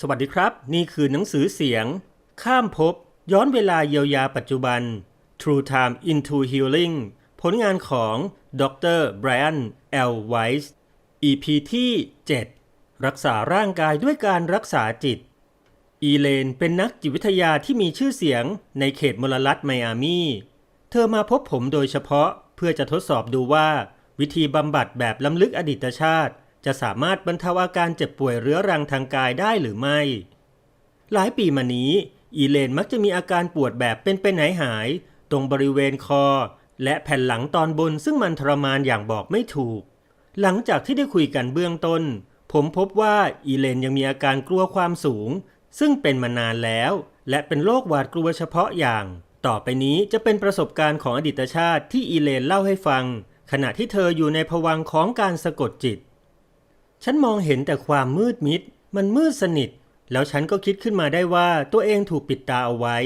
สวัสดีครับ นี่คือหนังสือเสียง ข้ามภพย้อนเวลาเยียวยาปัจจุบัน True Time into Healing ผลงานของดรไบรอัน L. Weiss EP ที่ 7 รักษาร่างกายด้วยการรักษาจิต อีเลนเป็นนักจิตวิทยาที่มีชื่อเสียงในเขตมลรัฐไมอามีเธอมาพบผมโดยเฉพาะเพื่อจะทดสอบดูว่า วิธีบำบัดแบบล้ำลึกอดีตชาติ จะสามารถบรรเทาอาการเจ็บป่วยเรื้อรังทางกายได้หรือไม่ หลายปีมานี้ อีเลนมักจะมีอาการปวดแบบเป็นไปไหนหาย ตรงบริเวณคอ และแผ่นหลังตอนบนซึ่งมันทรมานอย่างบอกไม่ถูก หลังจากที่ได้คุยกันเบื้องต้น ผมพบว่าอีเลนยังมีอาการกลัวความสูง ซึ่งเป็นมานานแล้ว และเป็นโรคหวาดกลัวเฉพาะอย่าง ต่อไปนี้จะเป็นประสบการณ์ของอดีตชาติที่อีเลนเล่าให้ฟัง ขณะที่เธออยู่ในภวังของการสะกดจิต ฉันมองเห็นแต่ความมืดมิด มันมืดสนิท แล้วฉันก็คิดขึ้นมาได้ว่าตัวเองถูกปิดตาเอาไว้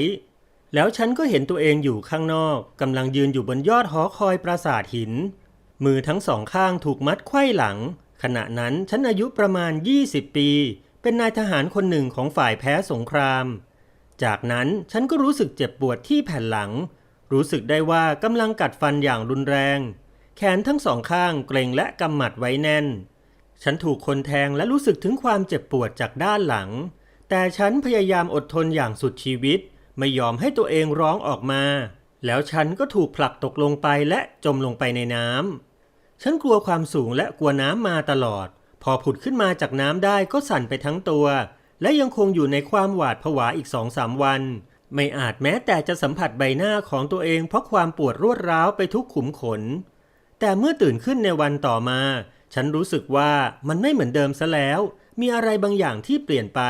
แล้วฉันก็เห็นตัวเองอยู่ข้างนอกกำลังยืนอยู่บนยอดหอคอยปราสาทหิน มือทั้งสองข้างถูกมัดไขว้หลัง ขณะนั้นฉันอายุประมาณ 20 ปี เป็นนายทหารคนหนึ่งของฝ่ายแพ้สงคราม จากนั้นฉันก็รู้สึกเจ็บปวดที่แผ่นหลัง รู้สึกได้ว่ากำลังกัดฟันอย่างรุนแรง แขนทั้งสองข้างเกร็งและกำหมัดไว้แน่น ฉันถูกคนแทงและรู้สึกถึงความเจ็บปวดจากด้านหลัง แต่ฉันพยายามอดทนอย่างสุดชีวิต ไม่ยอมให้ตัวเองร้องออกมา แล้วฉันก็ถูกผลักตกลงไปและจมลงไปในน้ำ ฉันกลัวความสูงและกลัวน้ำมาตลอด พอผุดขึ้นมาจากน้ำได้ก็สั่นไปทั้งตัว และยังคงอยู่ในความหวาดผวาอีกสองสามวัน ไม่อาจแม้แต่จะสัมผัสใบหน้าของตัวเองเพราะความปวดรวดร้าวไปทุกขุมขน แต่เมื่อตื่นขึ้นในวันต่อมา ฉันรู้สึกว่ามันไม่เหมือนเดิมซะแล้ว มีอะไรบางอย่างที่เปลี่ยนไป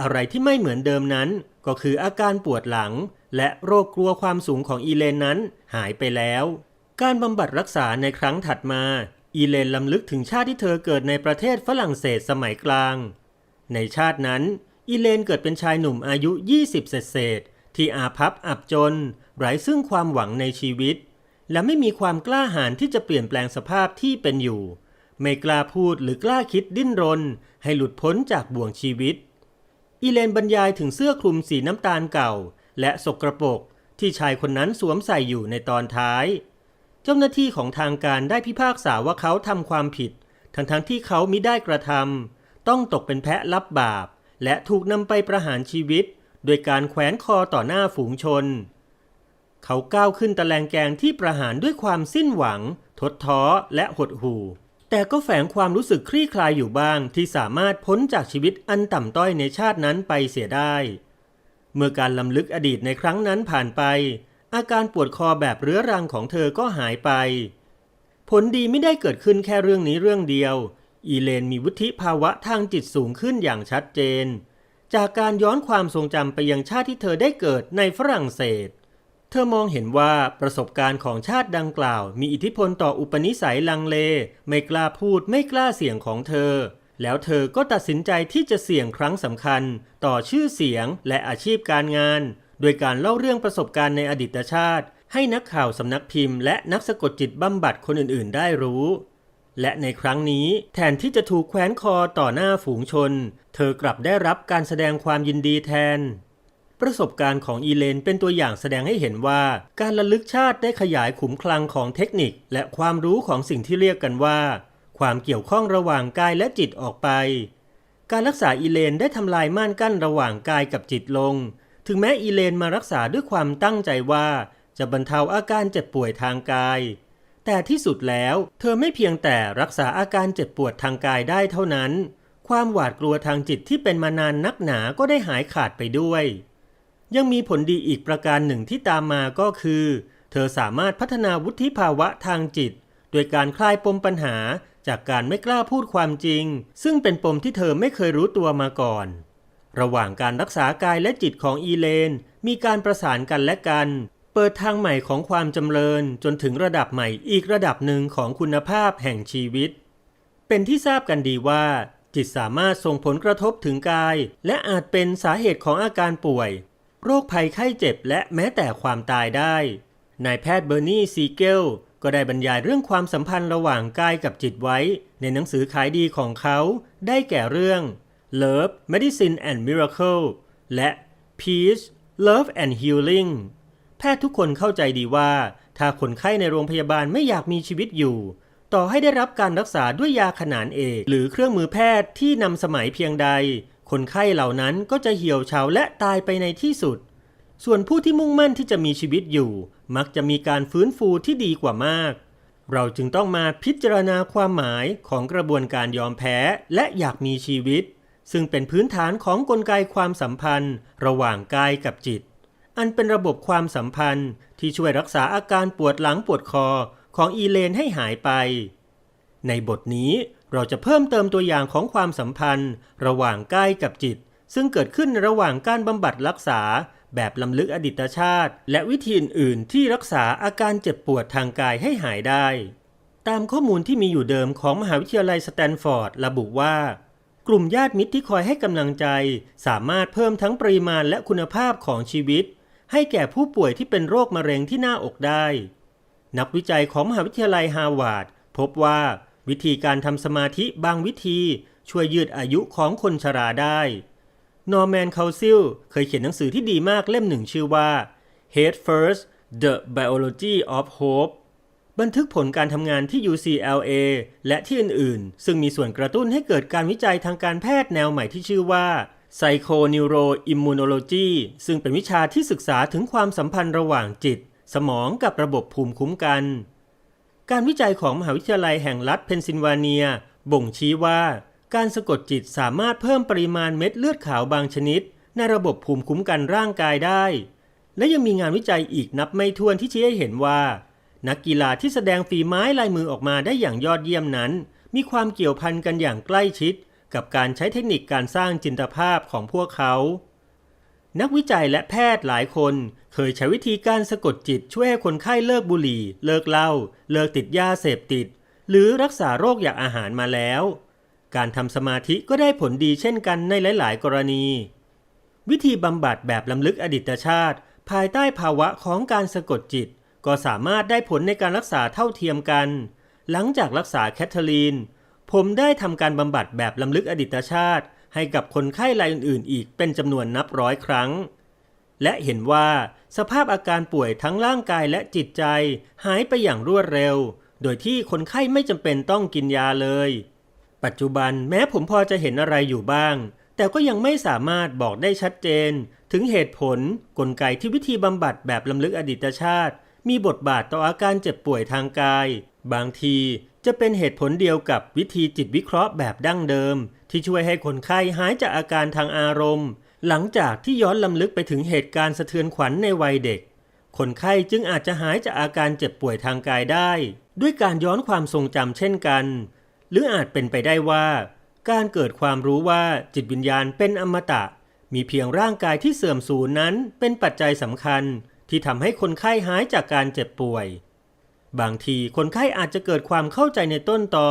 อะไรที่ไม่เหมือนเดิมนั้น ก็คืออาการปวดหลัง และโรคกลัวความสูงของอีเลนนั้นหายไปแล้ว การบำบัดรักษาในครั้งถัดมา อีเลนลำลึกถึงชาติที่เธอเกิดในประเทศฝรั่งเศสสมัยกลาง ในชาตินั้น อีเลนเกิดเป็นชายหนุ่มอายุ 20 เศษเศษที่อาภัพอับจนไร้ซึ่งความหวังในชีวิต และไม่มีความกล้าหาญที่จะเปลี่ยนแปลงสภาพที่เป็นอยู่ ไม่กล้าพูดหรือกล้าคิดดิ้นรน ให้หลุดพ้นจากบ่วงชีวิต อีเลนบรรยายถึงเสื้อคลุมสีน้ำตาลเก่า และสกรปรกที่ชายคนนั้นสวมใส่อยู่ในตอนท้าย เจ้าหน้าที่ของทางการได้พิพากษาว่าเขาทำความผิด ทั้งๆทที่เขามิได้กระทำต้องตกเป็นแพะรับบาป และถูกนำไปประหารชีวิต โดยการแขวนคอต่อหน้าฝูงชน เขาก้าวขึ้นตะแลงแกงที่ประหารด้วยความสิ้นหวัง ทดท้อและหดหู่ แต่ก็แฝงความรู้สึกคลี่คลายอยู่บ้างที่สามารถพ้นจากชีวิตอันต่ำต้อยในชาตินั้นไปเสียได้ เมื่อการลำลึกอดีตในครั้งนั้นผ่านไป อาการปวดคอแบบเรื้อรังของเธอก็หายไป ผลดีไม่ได้เกิดขึ้นแค่เรื่องนี้เรื่องเดียว อีเลนมีวุฒิภาวะทางจิตสูงขึ้นอย่างชัดเจน จากการย้อนความทรงจำไปยังชาติที่เธอได้เกิดในฝรั่งเศส ธอมองเห็นว่าประสบการณ์ของชาติดังกล่าว มีอิทธิพลต่ออุปนิสัยลังเล ไม่กล้าพูดไม่กล้าเสี่ยงของเธอ แล้วเธอก็ตัดสินใจที่จะเสี่ยงครั้งสำคัญ ต่อชื่อเสียงและอาชีพการงาน โดยการเล่าเรื่องประสบการณ์ในอดีตชาติ ให้นักข่าวสำนักพิมพ์และนักสะกดจิตบำบัดคนอื่นๆ ได้รู้ และในครั้งนี้แทนที่จะถูกแขวนคอต่อหน้าฝูงชน เธอกลับได้รับการแสดงความยินดีแทน ประสบการณ์ของอีเลนเป็นตัวอย่างแสดงให้เห็นว่า การระลึกชาติได้ขยายขุมคลังของเทคนิค และความรู้ของสิ่งที่เรียกกันว่า ความเกี่ยวข้องระหว่างกายและจิตออกไป การรักษาอีเลนได้ทำลายม่านกั้นระหว่างกายกับจิตลง ถึงแม้อีเลนมารักษาด้วยความตั้งใจว่า จะบรรเทาอาการเจ็บป่วยทางกาย แต่ที่สุดแล้วเธอไม่เพียงแต่รักษาอาการเจ็บปวดทางกายได้เท่านั้น ความหวาดกลัวทางจิตที่เป็นมานานนักหนาก็ได้หายขาดไปด้วย ยังมีผลดีอีกประการหนึ่งที่ตามมาก็คือ เธอสามารถพัฒนาวุฒิภาวะทางจิต โดยการคลายปมปัญหาจากการไม่กล้าพูดความจริง ซึ่งเป็นปมที่เธอไม่เคยรู้ตัวมาก่อน ระหว่างการรักษากายและจิตของอีเลน มีการประสานกันและกัน เปิดทางใหม่ของความจำเริญจนถึงระดับใหม่อีกระดับหนึ่งของคุณภาพแห่งชีวิต เป็นที่ทราบกันดีว่าจิตสามารถส่งผลกระทบถึงกาย และอาจเป็นสาเหตุของอาการป่วย โรคภัยไข้เจ็บและแม้แต่ความตายได้ นายแพทย์เบอร์นีซีเกลก็ได้บรรยายเรื่องความสัมพันธ์ระหว่างกายกับจิตไว้ ในหนังสือขายดีของเขาได้แก่เรื่อง Love Medicine and Miracle และ Peace Love and Healing แพทย์ทุกคนเข้าใจดีว่า ถ้าคนไข้ในโรงพยาบาลไม่อยากมีชีวิตอยู่ ต่อให้ได้รับการรักษาด้วยยาขนานเอก หรือเครื่องมือแพทย์ที่นำสมัยเพียงใด คนไข้เหล่านั้นก็จะเหี่ยวเฉาและตายไปในที่สุด ส่วนผู้ที่มุ่งมั่นที่จะมีชีวิตอยู่ มักจะมีการฟื้นฟูที่ดีกว่ามาก เราจึงต้องมาพิจารณาความหมายของกระบวนการยอมแพ้และอยากมีชีวิต ซึ่งเป็นพื้นฐานของกลไกความสัมพันธ์ ระหว่างกายกับจิต อันเป็นระบบความสัมพันธ์ที่ช่วยรักษาอาการปวดหลังปวดคอของอีเลนให้หายไป ในบทนี้ เราจะเพิ่มเติมตัวอย่างของความสัมพันธ์ ระหว่างกายกับจิต ซึ่งเกิดขึ้นระหว่างการบำบัดรักษา แบบลำลึกอดีตชาติ และวิธีอื่นๆที่รักษาอาการเจ็บปวดทางกายให้หายได้ ตามข้อมูลที่มีอยู่เดิมของมหาวิทยาลัยสแตนฟอร์ดระบุว่า กลุ่มญาติมิตรที่คอยให้กำลังใจ สามารถเพิ่มทั้งปริมาณและคุณภาพของชีวิต ให้แก่ผู้ป่วยที่เป็นโรคมะเร็งที่หน้าอกได้ นักวิจัยของมหาวิทยาลัยฮาร์วาร์ดพบว่า วิธีการทำสมาธิบางวิธีช่วยยืดอายุของคนชราได้ นอร์แมนคาซิลเคยเขียนหนังสือที่ดีมากเล่มหนึ่งชื่อว่า Head First The Biology of Hope บันทึกผลการทำงานที่ UCLA และที่อื่นๆ ซึ่งมีส่วนกระตุ้นให้เกิดการวิจัยทางการแพทย์แนวใหม่ที่ชื่อว่า Psychoneuroimmunology ซึ่งเป็นวิชาที่ศึกษาถึงความสัมพันธ์ระหว่างจิต สมองกับระบบภูมิคุ้มกัน การวิจัยของมหาวิทยาลัยแห่งรัฐเพนซิลเวเนีย บ่งชี้ว่า การสะกดจิตสามารถเพิ่มปริมาณเม็ดเลือดขาวบางชนิด ในระบบภูมิคุ้มกันร่างกายได้ และยังมีงานวิจัยอีกนับไม่ถ้วนที่ชี้ให้เห็นว่า นักกีฬาที่แสดงฝีไม้ลายมือออกมาได้อย่างยอดเยี่ยมนั้น มีความเกี่ยวพันกันอย่างใกล้ชิด กับการใช้เทคนิคการสร้างจินตภาพของพวกเขา นักวิจัยและแพทย์หลายคนเคยใช้วิธีการสะกดจิตช่วยให้คนไข้เลิกบุหรี่ เลิกเหล้าเลิกติดยาเสพติด หรือรักษาโรคอยากอาหารมาแล้ว การทำสมาธิก็ได้ผลดีเช่นกันในหลาย ๆ กรณี วิธีบำบัดแบบลำลึกอดีตชาติ ภายใต้ภาวะของการสะกดจิต ก็สามารถได้ผลในการรักษาเท่าเทียมกัน หลังจากรักษาแคทเธอรีน ผมได้ทำการบำบัดแบบลำลึกอดีตชาติ ให้กับคนไข้รายอื่นๆ อีกเป็นจำนวนนับร้อยครั้ง และเห็นว่าสภาพอาการป่วยทั้งร่างกายและจิตใจ หายไปอย่างรวดเร็ว โดยที่คนไข้ไม่จำเป็นต้องกินยาเลย ปัจจุบันแม้ผมพอจะเห็นอะไรอยู่บ้าง แต่ก็ยังไม่สามารถบอกได้ชัดเจน ถึงเหตุผลกลไกที่วิธีบำบัดแบบลำลึกอดีตชาติ มีบทบาทต่ออาการเจ็บป่วยทางกาย บางทีจะเป็นเหตุผลเดียวกับวิธีจิตวิเคราะห์แบบดั้งเดิม ที่ช่วยให้คนไข้หายจากอาการทางอารมณ์ หลังจากที่ย้อนลำลึกไปถึงเหตุการณ์สะเทือนขวัญในวัยเด็ก คนไข้จึงอาจจะหายจากอาการเจ็บป่วยทางกายได้ ด้วยการย้อนความทรงจำเช่นกัน หรืออาจเป็นไปได้ว่า การเกิดความรู้ว่าจิตวิญญาณเป็นอมตะ มีเพียงร่างกายที่เสื่อมสูญนั้นเป็นปัจจัยสำคัญ ที่ทำให้คนไข้หายจากการเจ็บป่วย บางทีคนไข้อาจจะเกิดความเข้าใจในต้นตอ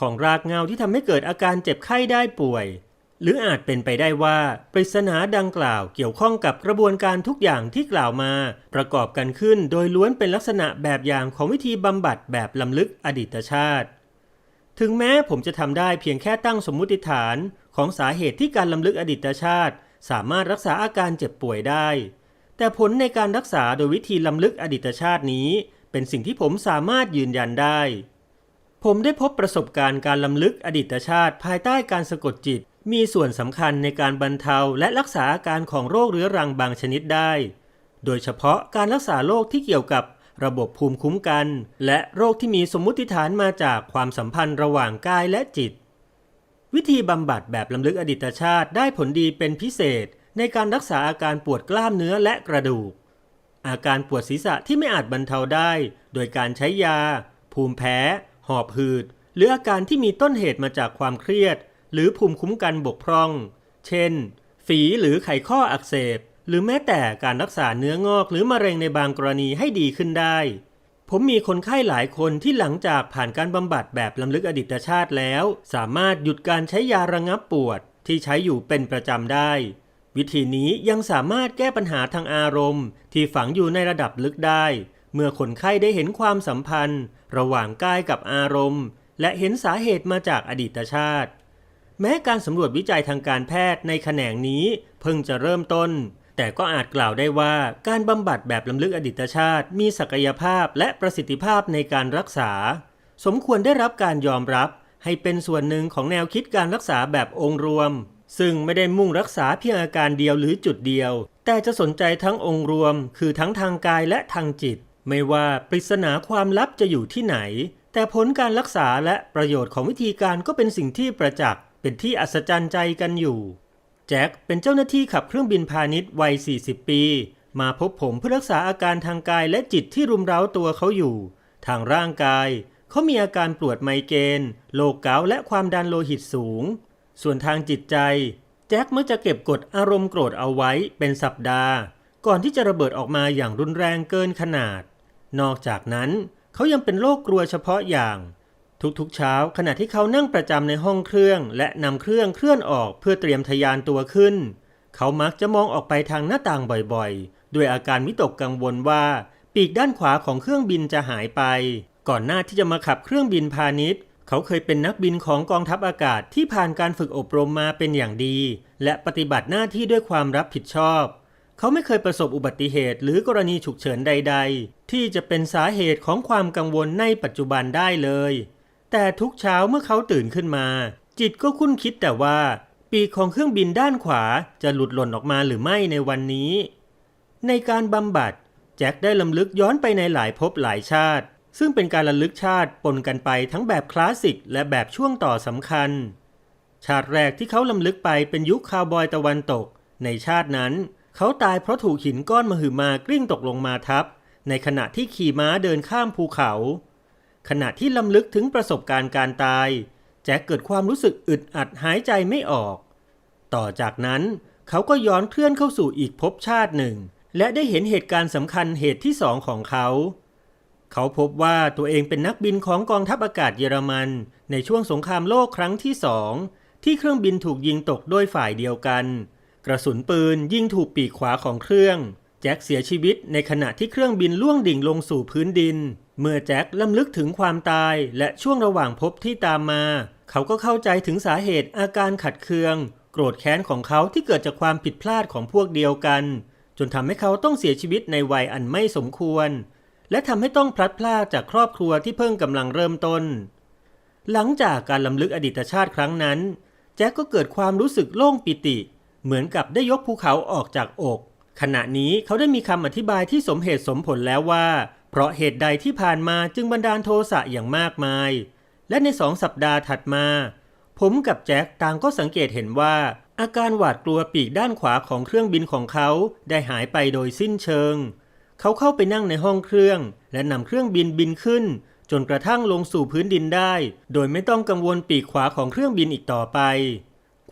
ของรากเงาที่ทำให้เกิดอาการเจ็บไข้ได้ป่วย หรืออาจเป็นไปได้ว่าปริศนาดังกล่าวเกี่ยวข้องกับกระบวนการทุกอย่างที่กล่าวมา ประกอบกันขึ้นโดยล้วนเป็นลักษณะแบบอย่างของวิธีบำบัดแบบลำลึกอดีตชาติ ถึงแม้ผมจะทำได้เพียงแค่ตั้งสมมุติฐานของสาเหตุที่การลำลึกอดีตชาติ สามารถรักษาอาการเจ็บป่วยได้ แต่ผลในการรักษาโดยวิธีลำลึกอดีตชาตินี้ เป็นสิ่งที่ผมสามารถยืนยันได้ ผมได้พบประสบการณ์การลำลึกอดีตชาติ ภายใต้การสะกดจิต มีส่วนสำคัญในการบรรเทาและรักษาอาการของโรคเรื้อรังบางชนิดได้ โดยเฉพาะการรักษาโรคที่เกี่ยวกับระบบภูมิคุ้มกัน และโรคที่มีสมมุติฐานมาจากความสัมพันธ์ระหว่างกายและจิต วิธีบำบัดแบบลำลึกอดีตชาติได้ผลดีเป็นพิเศษ ในการรักษาอาการปวดกล้ามเนื้อและกระดูก อาการปวดศีรษะที่ไม่อาจบรรเทาได้ โดยการใช้ยา ภูมิแพ้ หอบหืด หรืออาการที่มีต้นเหตุมาจากความเครียด หรือภูมิคุ้มกันบกพร่อง เช่น ฝีหรือไขข้ออักเสบ หรือแม้แต่การรักษาเนื้องอกหรือมะเร็งในบางกรณีให้ดีขึ้นได้ ผมมีคนไข้หลายคนที่หลังจากผ่านการบำบัดแบบลำลึกอดีตชาติแล้ว สามารถหยุดการใช้ยาระงับปวดที่ใช้อยู่เป็นประจำได้ วิธีนี้ยังสามารถแก้ปัญหาทางอารมณ์ ที่ฝังอยู่ในระดับลึกได้ เมื่อคนไข้ได้เห็นความสัมพันธ์ ระหว่างกายกับอารมณ์ และเห็นสาเหตุมาจากอดีตชาติ แม้การสำรวจวิจัยทางการแพทย์ในแขนงนี้เพิ่งจะเริ่มต้น แต่ก็อาจกล่าวได้ว่าการบำบัดแบบล้ำลึกอดีตชาติ มีศักยภาพและประสิทธิภาพในการรักษา สมควรได้รับการยอมรับ ให้เป็นส่วนหนึ่งของแนวคิดการรักษาแบบองค์รวม ซึ่งไม่ได้มุ่งรักษาเพียงอาการเดียวหรือจุดเดียว แต่จะสนใจทั้งองค์รวม คือทั้งทางกายและทางจิต ไม่ว่าปริศนาความลับจะอยู่ที่ไหน แต่ผลการรักษาและประโยชน์ของวิธีการก็เป็นสิ่งที่ประจักษ์เป็นที่อัศจรรย์ใจกันอยู่ แจ็คเป็นเจ้าหน้าที่ขับเครื่องบินพาณิชย์วัย 40 ปี มาพบผมเพื่อรักษาอาการทางกายและจิตที่รุมเร้าตัวเขาอยู่ ทางร่างกาย เขามีอาการปวดไมเกรนโรคเกาและความดันโลหิตสูง ส่วนทางจิตใจ แจ็คมักจะเก็บกดอารมณ์โกรธเอาไว้เป็นสัปดาห์ ก่อนที่จะระเบิดออกมาอย่างรุนแรงเกินขนาด นอกจากนั้นเขายังเป็นโรคกลัวเฉพาะอย่าง ทุกๆเช้าขณะที่เขานั่งประจำในห้องเครื่อง และนำเครื่องเคลื่อนออกเพื่อเตรียมทะยานตัวขึ้น เขามักจะมองออกไปทางหน้าต่างบ่อยๆ ด้วยอาการวิตกกังวลว่าปีกด้านขวาของเครื่องบินจะหายไป ก่อนหน้าที่จะมาขับเครื่องบินพาณิชย์เขาเคยเป็นนักบินของกองทัพอากาศที่ผ่านการฝึกอบรมมาเป็นอย่างดี และปฏิบัติหน้าที่ด้วยความรับผิดชอบ เขาไม่เคยประสบอุบัติเหตุหรือกรณีฉุกเฉินใด ๆ ที่จะเป็นสาเหตุของความกังวลในปัจจุบันได้เลย แต่ทุกเช้าเมื่อเขาตื่นขึ้นมา จิตก็คุ้นคิดแต่ว่า ปีกของเครื่องบินด้านขวาจะหลุดหล่นออกมาหรือไม่ในวันนี้ ในการบำบัดแจ็คได้ลำลึกย้อนไปในหลายภพหลายชาติ ซึ่งเป็นการระลึกชาติปนกันไปทั้งแบบคลาสสิกและแบบช่วงต่อสำคัญ ชาติแรกที่เขาลำลึกไปเป็นยุคคาวบอยตะวันตก ในชาตินั้น เขาตายเพราะถูกหินก้อนมหึมากลิ้งตกลงมาทับ ในขณะที่ขี่ม้าเดินข้ามภูเขา ขณะที่ลำลึกถึงประสบการณ์การตาย แจ็คเกิดความรู้สึกอึดอัดหายใจไม่ออก ต่อจากนั้นเขาก็ย้อนเคลื่อนเข้าสู่อีกภพชาติหนึ่ง และได้เห็นเหตุการณ์สำคัญเหตุที่สองของเขา เขาพบว่าตัวเองเป็นนักบินของกองทัพอากาศเยอรมัน ในช่วงสงครามโลกครั้งที่สองที่เครื่องบินถูกยิงตกโดยฝ่ายเดียวกัน กระสุนปืนยิงถูกปีกขวาของเครื่อง แจ็คเสียชีวิตในขณะที่เครื่องบินล่วงดิ่งลงสู่พื้นดิน เมื่อแจ็คล้ำลึกถึงความตายและช่วงระหว่างภพที่ตามมา เขาก็เข้าใจถึงสาเหตุอาการขัดเคือง โกรธแค้นของเขาที่เกิดจากความผิดพลาดของพวกเดียวกัน จนทำให้เขาต้องเสียชีวิตในวัยอันไม่สมควร และทำให้ต้องพลัดพรากจากครอบครัวที่เพิ่งกำลังเริ่มต้น หลังจากการลำลึกอดีตชาติครั้งนั้น แจ็คก็เกิดความรู้สึกโล่งปิติ เหมือนกับได้ยกภูเขาออกจากอก ขณะนี้เขาได้มีคำอธิบายที่สมเหตุสมผลแล้วว่า เพราะเหตุใดที่ผ่านมาจึงบันดาลโทสะอย่างมากมาย และในสองสัปดาห์ถัดมา ผมกับแจ็คต่างก็สังเกตเห็นว่า อาการหวาดกลัวปีกด้านขวาของเครื่องบินของเขาได้หายไปโดยสิ้นเชิง เขาเข้าไปนั่งในห้องเครื่อง และนำเครื่องบินบินขึ้น จนกระทั่งลงสู่พื้นดินได้ โดยไม่ต้องกังวลปีกขวาของเครื่องบินอีกต่อไป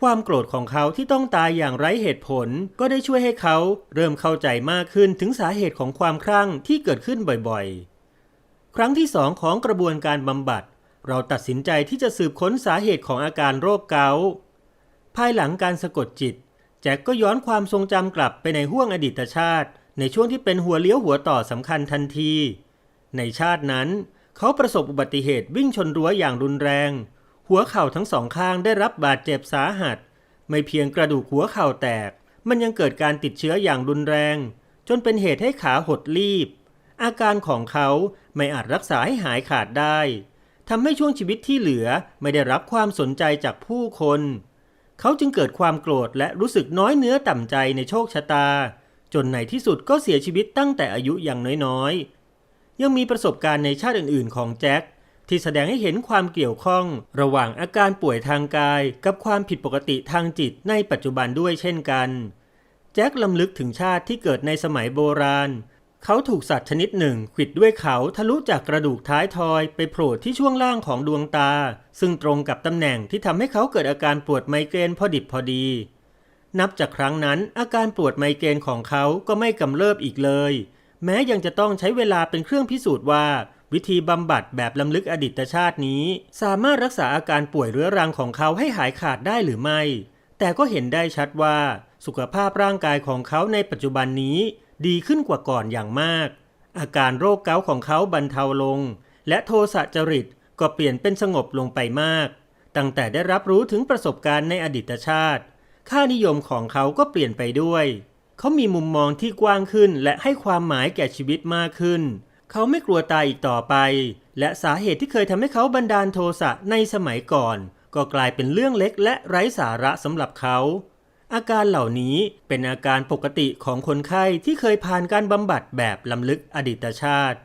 ความโกรธของเขาที่ต้องตายอย่างไร้เหตุผล ก็ได้ช่วยให้เขาเริ่มเข้าใจมากขึ้นถึงสาเหตุของความคลั่งที่เกิดขึ้นบ่อยๆ ครั้งที่สองของกระบวนการบำบัด เราตัดสินใจที่จะสืบค้นสาเหตุของอาการโรคเกาต์ภายหลังการสะกดจิต แจ็คก็ย้อนความทรงจำกลับไปในห้วงอดีตชาติ ในช่วงที่เป็นหัวเลี้ยวหัวต่อสำคัญทันที ในชาตินั้น เขาประสบอุบัติเหตุวิ่งชนรั้วอย่างรุนแรง หัวเข่าทั้งสองข้างได้รับบาดเจ็บสาหัส ไม่เพียงกระดูกหัวเข่าแตก มันยังเกิดการติดเชื้ออย่างรุนแรง จนเป็นเหตุให้ขาหดรีบ อาการของเขาไม่อาจรักษาให้หายขาดได้ทำให้ช่วงชีวิตที่เหลือไม่ได้รับความสนใจจากผู้คน เขาจึงเกิดความโกรธและรู้สึกน้อยเนื้อต่ำใจในโชคชะตา จนในที่สุดก็เสียชีวิตตั้งแต่อายุอย่างน้อยๆ ยังมีประสบการณ์ในชาติอื่นๆ ของแจ็ค ที่แสดงให้เห็นความเกี่ยวข้อง ระหว่างอาการป่วยทางกาย กับความผิดปกติทางจิตในปัจจุบันด้วยเช่นกัน แจ็คลำลึกถึงชาติที่เกิดในสมัยโบราณ เขาถูกสัตว์ชนิดหนึ่งขิดด้วยเขาทะลุจากกระดูกท้ายทอยไปโผล่ที่ช่วงล่างของดวงตา ซึ่งตรงกับตำแหน่งที่ทำให้เขาเกิดอาการปวดไมเกรนพอดิบพอดีนับจากครั้งนั้นอาการปวดไมเกรนของเขาก็ไม่กำเริบอีกเลย แม้ยังจะต้องใช้เวลาเป็นเครื่องพิสูจน์ว่า วิธีบำบัดแบบลำลึกอดีตชาตินี้ สามารถรักษาอาการป่วยเรื้อรังของเขาให้หายขาดได้หรือไม่ แต่ก็เห็นได้ชัดว่าสุขภาพร่างกายของเขาในปัจจุบันนี้ ดีขึ้นกว่าก่อนอย่างมาก อาการโรคเกาต์ของเขาบรรเทาลง และโทสะจริตก็เปลี่ยนเป็นสงบลงไปมาก ตั้งแต่ได้รับรู้ถึงประสบการณ์ในอดีตชาติ ค่านิยมของเขาก็เปลี่ยนไปด้วย เขามีมุมมองที่กว้างขึ้นและให้ความหมายแก่ชีวิตมากขึ้น เขาไม่กลัวตายอีกต่อไป และสาเหตุที่เคยทำให้เขาบันดาลโทสะในสมัยก่อน ก็กลายเป็นเรื่องเล็กและไร้สาระสำหรับเขา อาการเหล่านี้เป็นอาการปกติของคนไข้ที่เคยผ่านการบำบัดแบบลำลึกอดีตชาติ